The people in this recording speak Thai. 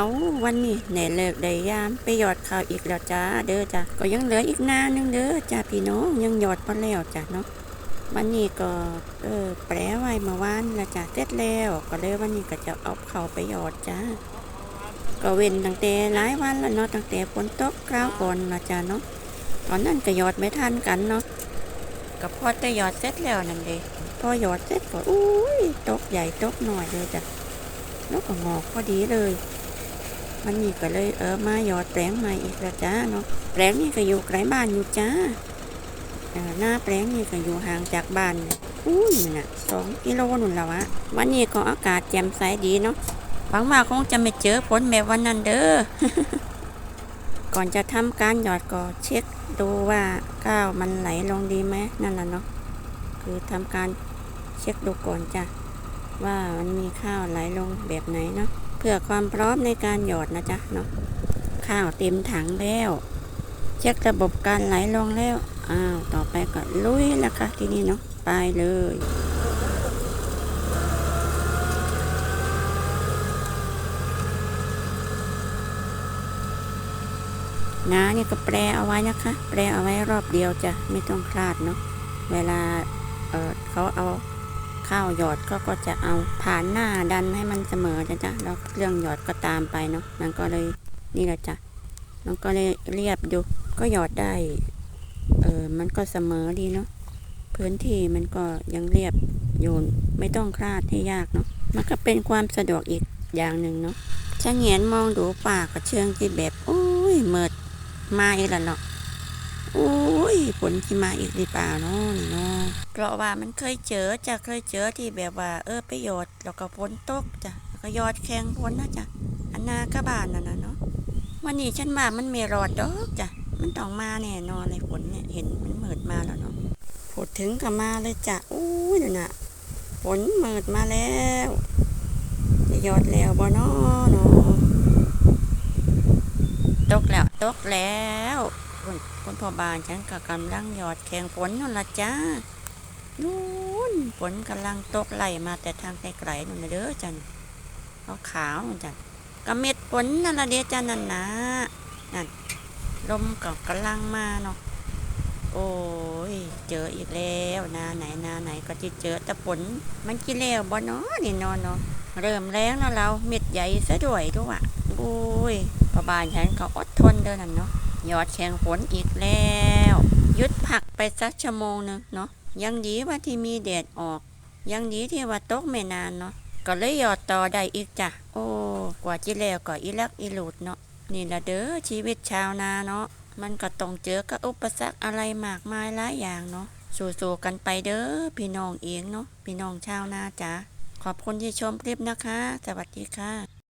เอาวันนี้ไหนเลิกได้ยามไปหยอดข้าวอีกแล้วจ้าเด้อจ้ะก็ยังเหลืออีกนานนึงเด้อจ้าพี่น้องยังหยอดพอแล้วจ้ะเนาะวันนี้ก็เออแปรไว้เมื่อวานล้วจ้ะเสร็จแล้วก็เลยวันนี้ก็จะเอาเข้าไปหยอดจ้าก็เว้นตั้งแต่หลายวันแล้วเนาะตั้งแต่ฝนตกคราวก่อนละจ้าเนาะตอนนั้นก็หยอดไม่ทันกันเนาะก็พอแต่หยอดเสร็จแล้วนั่นเด้พอหยอดเสร็จก็อุ้ยตกใหญ่ตกหน่อยเลยจ้ะแล้วก็งอกพอดีเลย วันนี้ก็เลยเออมาหยอดแปลงใหม่อีกแล้วจ้าเนาะแปลงนี่ก็อยู่ไกลบ้านอยู่จ้าหน้าแปลงนี่ก็อยู่ห่างจากบ้านอุ้ยน่ะสองกิโลนู่นแล้วอะวันนี้ก็อากาศแจ่มใสดีเนาะหวังว่าคงจะไม่เจอฝนแบบวันนั้นเด้อก่อนจะทำการหยอดก็เช็คดูว่าก้าวมันไหลลงดีไหมนั่นแหละเนาะคือทำการเช็คดูก่อนจ้ะว่ามันมีข้าวไหลลงแบบไหนเนาะ เพื่อความพร้อมในการหยอดนะจ๊ะเนาะข้าวเต็มถังแล้ว เช็คระบบการไหลลงแล้วอ้าวต่อไปก็ลุยแล้วค่ะที่นี้เนาะไปเลยนานี่ก็แปรเอาไว้นะคะ แปรเอาไว้รอบเดียวจะไม่ต้องคลาดเนาะเวลาเออเขาเอา ข้าวหยอดก็ก็จะเอาผ่านหน้าดันให้มันเสมอจ้ะจ้ะแล้วเครื่องหยอดก็ตามไปเนาะมันก็เลยนี่แหละจ้ะมันก็เลยเรียบอยู่ก็หยอดได้เออมันก็เสมอดีเนาะพื้นที่มันก็ยังเรียบอยู่ไม่ต้องคลาดให้ยากเนาะมันก็เป็นความสะดวกอีกอย่างหนึ่งเนาะชะเงียนมองดูป่ากับเชิงที่แบบโอ้ยเมิดมาอีกแล้วเนาะโอ้ย ฝนที่มาอีกหรือเปล่าเนาะนี่เนาะเพราะว่ามันเคยเจอจะเคยเจอที่แบบว่า เออไปหยอดแล้วก็ฝนตกจ้ะแล้วก็ยอดแข็งฝนนะจ้ะอันนากระบานนั่นนะเนาะวันนี้ฉันว่ามันไม่รอดดอกจ้ะมันต้องมาแน่นอนเลยฝนเนี่ยเห็นมันเมิดมาแล้วเนาะพูดถึงก็มาเลยจ้ะอู้ยนั่นน่ะฝนเมิดมาแล้วจะยอดแล้วบ่เนาะเนาะตกแล้วตกแล้ว คุณคุณพ่อบานฉันก็กำลังหยอดแข่งฝนนั่นละจ้านู่นฝนกำลังตกไหลมาแต่ทางไกลๆนู่นนะเด้อจันเขาขาวนู่นจันกระเม็ดฝนนั่นละเด้อจันนั่นนะนั่นลมก็กำลังมาเนาะโอ้ยเจออีกแล้วนาไหนนาไหนก็จะเจอแต่ฝนมันกี่แล้วบ่เนาะนี่นอนเนาะเริ่มแรงแล้วเราเม็ดใหญ่ซะด้วยด้วยอะโอ้ยพ่อบานฉันก็อดทนเด้อนั่นเนาะ ยอดแข่งฝนอีกแล้ว ยุดพักไปสักชั่วโมงหนึงเนาะยังดีว่าที่มีแดดออก ยังดีที่ว่าตกไม่นานเนาะก็เลยยอดต่อได้อีกจ้ะโอ้กว่าจิแล้วก็อีลักอีหลุดเนาะนี่ละเด้อชีวิตชาวนาเนาะมันก็ต้องเจอกับอุปสรรคอะไรมากมายหลายอย่างเนาะสู้ๆกันไปเด้อพี่น้องเองเนาะพี่น้องชาวนาจ้ะขอบคุณที่ชมคลิปนะคะ สวัสดีค่ะ